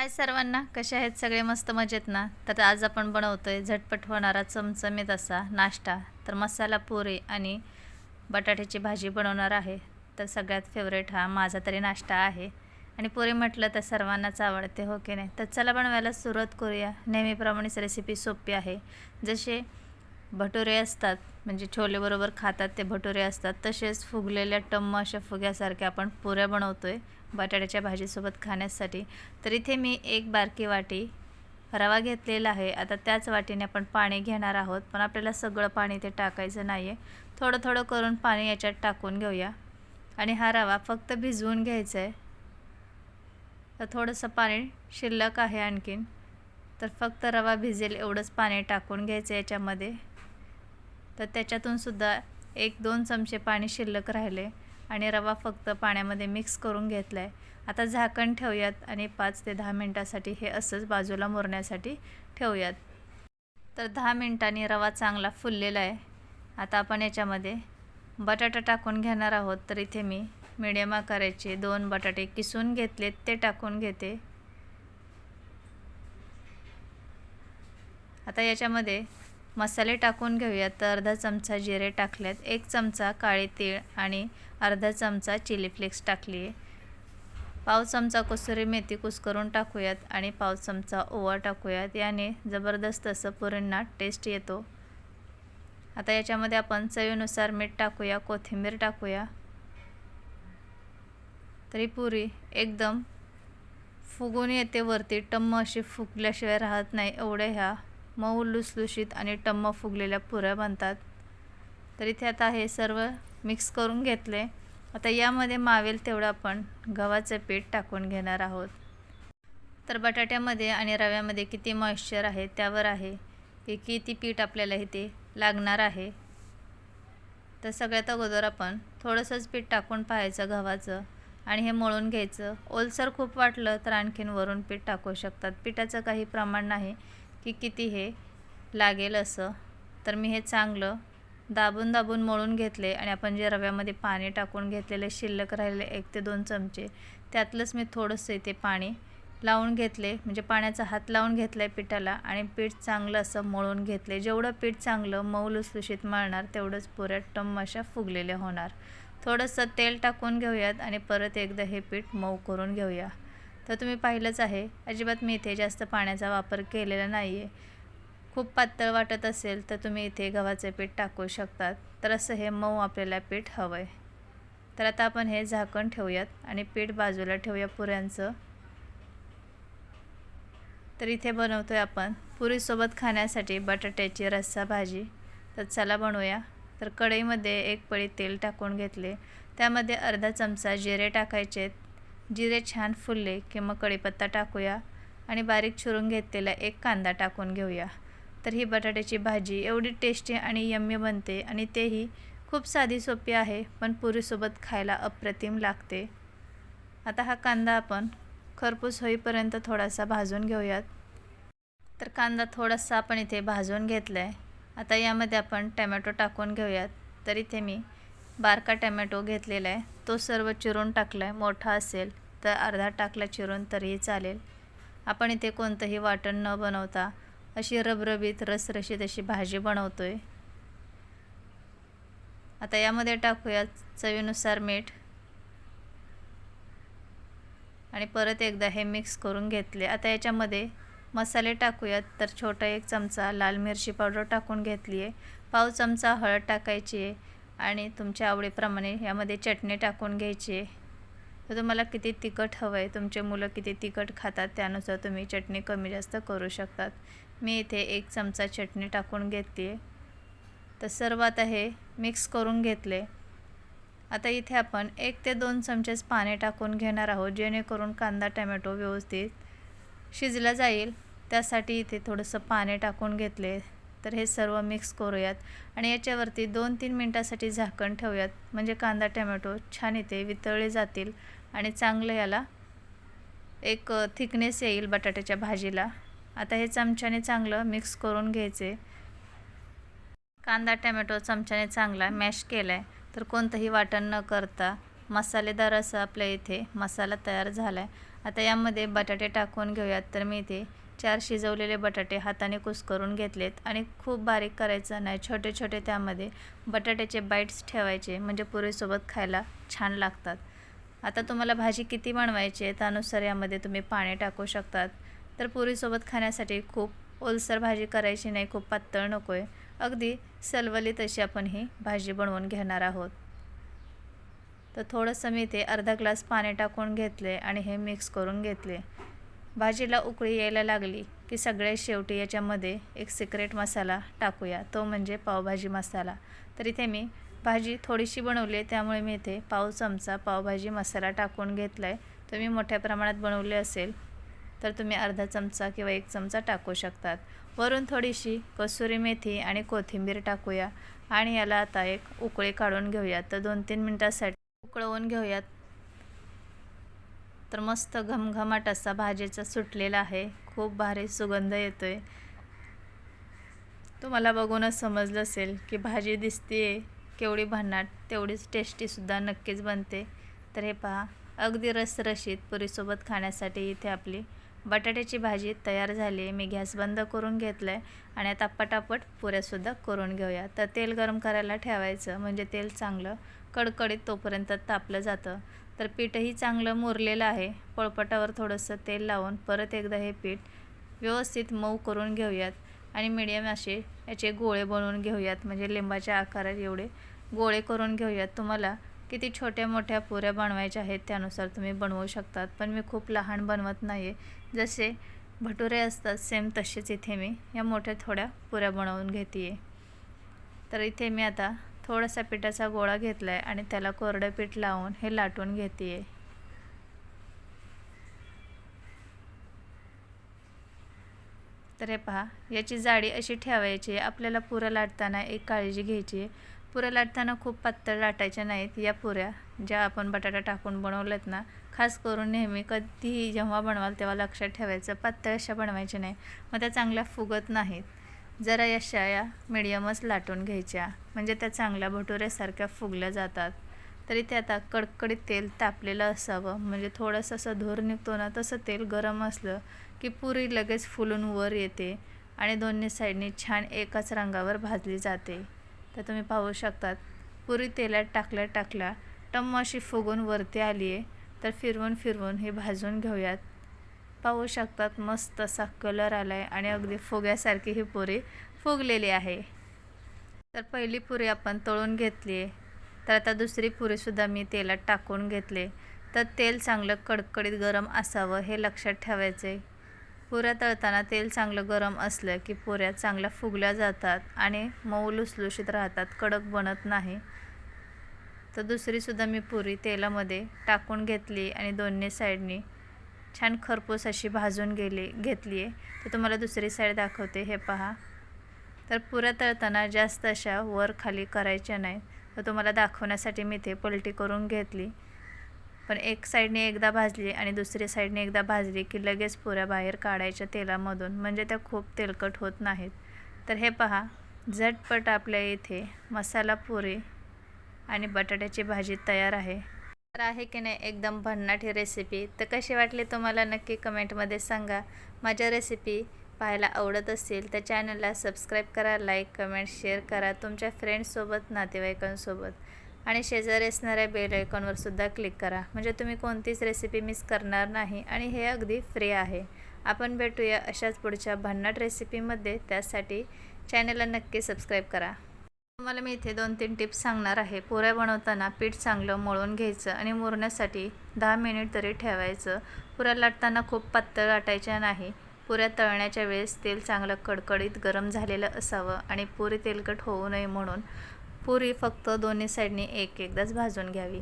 हाय सर्वांना कसे आहेत सगळे मस्त मजेत ना? तर आज आपण बनवतोय झटपट होणारा चमचमीत असा नाश्ता. तर मसाला पुरी आणि बटाट्याची भाजी बनवणार आहे. तर सगळ्यात फेवरेट हा माझा तरी नाश्ता आहे. आणि पुरी म्हटलं तर सर्वांनाच आवडते हो की नाही? तर चला बनवायला सुरुवात करूया. नेहमीप्रमाणेच रेसिपी सोपी आहे. जसे भटुरे असतात म्हणजे छोलेबरोबर खातात ते भटुरे असतात. तसेच फुगलेल्या टम्म अशा फुग्यासारख्या आपण पुऱ्या बनवतो आहे बटाट्याच्या भाजीसोबत खाण्यासाठी. तर इथे मी एक बारकी वाटी रवा घेतलेला आहे. आता त्याच वाटीने आपण पाणी घेणार आहोत. पण आपल्याला सगळं पाणी ते टाकायचं नाही आहे थोडं थोडं करून पाणी याच्यात टाकून घेऊया. आणि हा रवा फक्त भिजवून घ्यायचा आहे तर थोडंसं पाणी शिल्लक आहे आणखीन. तर फक्त रवा भिजेल एवढंच पाणी टाकून घ्यायचं याच्यामध्ये. तर त्याच्यातून सुद्धा एक दोन चमचे पाणी शिल्लक राहिले. आणि रवा फक्त पाण्यामध्ये मिक्स करून घेतला आहे आता झाकण ठेवूयात आणि पाच ते दहा मिनटासाठी हे असंच बाजूला मुरण्यासाठी ठेवूयात. तर दहा मिनटांनी रवा चांगला फुललेला आहे. आता आपण याच्यामध्ये बटाटा टाकून घेणार आहोत. तर इथे मी मिडियम आकाराचे दोन बटाटे किसून घेतलेत ते टाकून घेते. आता याच्यामध्ये मसाले टाकून घेऊयात तर अर्धा चमचा जिरे टाकल्यात एक चमचा काळे तीळ आणि अर्धा चमचा चिली फ्लेक्स टाकली आहे पाव चमचा कसुरी मेथी कुस्करून टाकूयात आणि पाव चमचा ओवा टाकूयात. याने जबरदस्त असं पुरींना टेस्ट येतो. आता याच्यामध्ये आपण चवीनुसार मीठ टाकूया कोथिंबीर टाकूया. तरी पुरी एकदम फुगून येते वरती टम्म अशी फुगल्याशिवाय राहत नाही. एवढ्या ह्या मऊ लुसलुशीत आणि टम्म फुगलेल्या पुऱ्या बनतात. तर इथे आता हे सर्व मिक्स करून घेतले. आता यामध्ये मावेल तेवढं आपण गव्हाचं पीठ टाकून घेणार आहोत. तर बटाट्यामध्ये आणि रव्यामध्ये किती मॉइश्चर आहे त्यावर आहे. की किती पीठ आपल्याला इथे लागणार आहे. तर सगळ्यात अगोदर आपण थोडंसंच पीठ टाकून पाहायचं गव्हाचं आणि हे मळून घ्यायचं. ओलसर खूप वाटलं तर आणखीन वरून पीठ टाकू शकतात. पिठाचं काही प्रमाण नाही. की किती हे लागेल असं. तर मी हे चांगलं दाबून दाबून मळून घेतले आणि आपण जे रव्यामध्ये पाणी टाकून घेतलेले शिल्लक राहिलेले एक ते दोन चमचे त्यातलंच मी थोडंसं इथे पाणी लावून घेतले. म्हणजे पाण्याचा हात लावून घेतला आहे पिठाला आणि पीठ चांगलं असं मळून घेतले. जेवढं पीठ चांगलं मऊ लुसलुशीत मळणार तेवढंच पुऱ्या टम्म अशा फुगलेल्या होणार. थोडंसं तेल टाकून घेऊयात आणि परत एकदा हे पीठ मऊ करून घेऊया. तर तुम्ही पाहिलंच आहे. अजिबात मी इथे जास्त पाण्याचा वापर केलेला नाही आहे खूप पातळ वाटत असेल तर तुम्ही इथे गव्हाचे पीठ टाकू शकतात. तर असं हे मऊ आपल्याला पीठ हवं आहे तर आता आपण हे झाकण ठेवूयात आणि पीठ बाजूला ठेवूया पुऱ्यांचं. तर इथे बनवतो आहे आपण पुरीसोबत खाण्यासाठी बटाट्याची रस्सा भाजी. तर चला बनवूया. तर कढईमध्ये एक पळी तेल टाकून घेतले. त्यामध्ये अर्धा चमचा जिरे टाकायचे जिरे छान फुलले की मग कढीपत्ता टाकूया आणि बारीक चिरून घेतलेला एक कांदा टाकून घेऊया. तर ही बटाट्याची भाजी एवढी टेस्टी आणि यम्य बनते आणि तेही खूप साधी सोपी आहे पण पुरीसोबत खायला अप्रतिम लागते. आता हा कांदा आपण खरपूस होईपर्यंत थोडासा भाजून घेऊयात. तर कांदा थोडासा आपण इथे भाजून घेतला आहे आता यामध्ये आपण टमॅटो टाकून घेऊयात. तर इथे मी बारका टमॅटो घेतलेला आहे. तो सर्व चिरून टाकला आहे मोठा असेल तर अर्धा टाकला चिरून तरीही चालेल. आपण इथे कोणतंही वाटण न बनवता अशी रबरबीत रसरशीत अशी भाजी बनवतो आहे आता यामध्ये टाकूया चवीनुसार मीठ. आणि परत एकदा हे मिक्स करून घेतले. आता याच्यामध्ये मसाले टाकूयात तर छोटा एक चमचा लाल मिरची पावडर टाकून घेतली आहे पाव चमचा हळद टाकायची आहे आणि तुमच्या आवडीप्रमाणे यामध्ये चटणी टाकून घ्यायची. तर तुम्हाला किती तिखट हवं आहे तुमचे मुलं किती तिखट खातात त्यानुसार तुम्ही चटणी कमी जास्त करू शकतात. मी इथे एक चमचा चटणी टाकून घेतली आहे तर सर्व आता हे मिक्स करून घेतले. आता इथे आपण एक ते दोन चमचेच पाणी टाकून घेणार आहोत जेणेकरून कांदा टमॅटो व्यवस्थित शिजला जाईल. त्यासाठी इथे थोडंसं पाणी टाकून घेतले. तर हे सर्व मिक्स करूयात. आणि याच्यावरती दोन तीन मिनटासाठी झाकण ठेवूयात. म्हणजे कांदा टमॅटो छान इथे वितळले जातील. आणि चांगलं याला एक थिकनेस येईल बटाट्याच्या भाजीला. आता हे चमच्याने चांगलं मिक्स करून घ्यायचे. कांदा टमॅटो चमच्याने चांगला मॅश केला आहे तर कोणतंही वाटण न करता मसालेदार असं आपल्या इथे मसाला तयार झाला आहे आता यामध्ये बटाटे टाकून घेऊयात. तर मी इथे चार शिजवलेले बटाटे हाताने कुस्करून घेतलेत आणि खूप बारीक करायचं नाही. छोटे छोटे त्यामध्ये बटाट्याचे बाईट्स ठेवायचे म्हणजे पुरीसोबत खायला छान लागतात. आता तुम्हाला भाजी किती बनवायची आहे त्यानुसार यामध्ये तुम्ही पाणी टाकू शकतात. तर पुरीसोबत खाण्यासाठी खूप ओलसर भाजी करायची नाही खूप पातळ नको आहे अगदी सलवली तशी आपण ही भाजी बनवून घेणार आहोत. तर थोडंसं मी इथे अर्धा ग्लास पाणी टाकून घेतले आणि हे मिक्स करून घेतले. भाजीला उकळी यायला लागली की सगळ्यात शेवटी याच्यामध्ये एक सिक्रेट मसाला टाकूया. तो म्हणजे पावभाजी मसाला. तर इथे मी भाजी थोडीशी बनवली आहे त्यामुळे मी इथे पाव चमचा पावभाजी मसाला टाकून घेतला आहे तुम्ही मोठ्या प्रमाणात बनवले असेल तर तुम्ही अर्धा चमचा किंवा एक चमचा टाकू शकतात. वरून थोडीशी कसुरी मेथी आणि कोथिंबीर टाकूया. आणि याला आता एक उकळी काढून घेऊया. तर दोन तीन मिनटासाठी उकळवून घेऊयात. तर मस्त घमघमाट असा भाजीचा सुटलेला आहे. खूप भारी सुगंध येतो आहे तुम्हाला बघूनच समजलं असेल की भाजी दिसते केवढी भन्नाट तेवढीच टेस्टीसुद्धा नक्कीच बनते. तर हे पहा अगदी रसरशीत पुरीसोबत खाण्यासाठी इथे आपली बटाट्याची भाजी तयार झाली मी गॅस बंद करून घेतलं आहे आणि आता पटापट पुऱ्यासुद्धा करून घेऊया. तर तेल गरम करायला ठेवायचं म्हणजे तेल चांगलं कडकडीत तोपर्यंत तापलं जातं. तर पीठही चांगलं मुरलेलं आहे. पळपटावर थोडंसं तेल लावून परत एकदा हे पीठ व्यवस्थित मऊ करून घेऊयात. आणि मिडियम असे याचे गोळे बनवून घेऊयात. म्हणजे लिंबाच्या आकारात एवढे गोळे करून घेऊयात. तुम्हाला किती छोट्या मोठ्या पुऱ्या बनवायच्या आहेत त्यानुसार तुम्ही बनवू शकतात. पण मी खूप लहान बनवत नाही आहे जसे भटुरे असतात सेम तसेच इथे मी या मोठ्या थोड्या पुऱ्या बनवून घेते आहे तर इथे मी आता थोडासा पिठाचा गोळा घेतला आहे आणि त्याला कोरडं पीठ लावून हे लाटून घेते आहे तर हे पहा याची जाडी अशी ठेवायची आपल्याला पुऱ्या लाटताना एक काळजी घ्यायची. आहे पुऱ्या लाटताना खूप पातळ लाटायच्या नाहीत या पुऱ्या ज्या आपण बटाटा टाकून बनवल्यात ना खास करून नेहमी कधीही जेव्हा बनवाल तेव्हा लक्षात ठेवायचं पातळ अशा बनवायच्या नाही. मग त्या चांगल्या फुगत नाहीत. जरा या शाया मिडियमच लाटून घ्यायच्या. म्हणजे त्या चांगल्या भटुऱ्यासारख्या फुगल्या जातात. तरी ते आता कडकडीत तेल तापलेलं असावं. म्हणजे थोडंसं असं धूर निघतो ना तसं तेल गरम असलं की पुरी लगेच फुलून वर येते आणि दोन्ही साईडनी छान एकाच रंगावर भाजली जाते. तर तुम्ही पाहू शकतात पुरी तेलात टाकल्या टाकल्या टम्म अशी फुगून वरती आली आहे तर फिरवून फिरवून हे भाजून घेऊयात. पाहू शकतात मस्त असा कलर आला आहे आणि अगदी फुग्यासारखी ही पुरी फुगलेली आहे. तर पहिली पुरी आपण तळून घेतली आहे. तर आता दुसरी पुरीसुद्धा मी तेलात टाकून घेतले तर तेल चांगलं कडकडीत गरम असावं हे लक्षात ठेवायचं आहे पुऱ्या तळताना तेल चांगलं गरम असलं की पुऱ्या चांगल्या फुगल्या जातात आणि मऊ लुसलुशीत राहतात कडक बनत नाही. तर दुसरीसुद्धा मी पुरी तेलामध्ये टाकून घेतली आणि दोन्ही साईडनी छान खरपूस अशी भाजून गेली घेतली आहे. तर तुम्हाला दुसरी साईड दाखवते हे पहा. तर पुऱ्या तळताना जास्त अशा वर खाली करायच्या नाही. तर तुम्हाला दाखवण्यासाठी मी ते पलटी करून घेतली. पण एक साईडने एकदा भाजली आणि दुसरी साईडने एकदा भाजली की लगेच पुऱ्या बाहेर काढायच्या तेलामधून. म्हणजे त्या खूप तेलकट होत नाहीत. तर हे पहा झटपट आपल्या इथे मसाला पुरी आणि बटाट्याची भाजी तयार आहे. तर आहे की नाही एकदम भन्नाट ही रेसिपी तर कशी वाटली तुम्हाला नक्की कमेंटमध्ये सांगा. माझ्या रेसिपी पाहायला आवडत असेल तर चॅनलला सबस्क्राईब करा लाईक कमेंट शेअर करा. तुमच्या फ्रेंड्ससोबत नातेवाईकांसोबत. आणि शेजारी असणाऱ्या बेल आयकॉनवर सुद्धा क्लिक करा. म्हणजे तुम्ही कोणतीच रेसिपी मिस करणार नाही आणि हे अगदी फ्री आहे. आपण भेटूया अशाच पुढच्या भन्नाट रेसिपीमध्ये त्यासाठी चॅनलला नक्की सबस्क्राईब करा. तुम्हाला मी इथे दोन तीन टिप्स सांगणार आहे. पुऱ्या बनवताना पीठ चांगलं मळून घ्यायचं आणि मुरण्यासाठी दहा मिनिट तरी ठेवायचं. पुऱ्या लाटताना खूप पातळ लाटायच्या नाही. पुऱ्या तळण्याच्या वेळेस तेल चांगलं कडकडीत गरम झालेलं असावं आणि पुरी तेलकट होऊ नये म्हणून पुरी फक्त दोन्ही साईडनी एक एकदाच भाजून घ्यावी.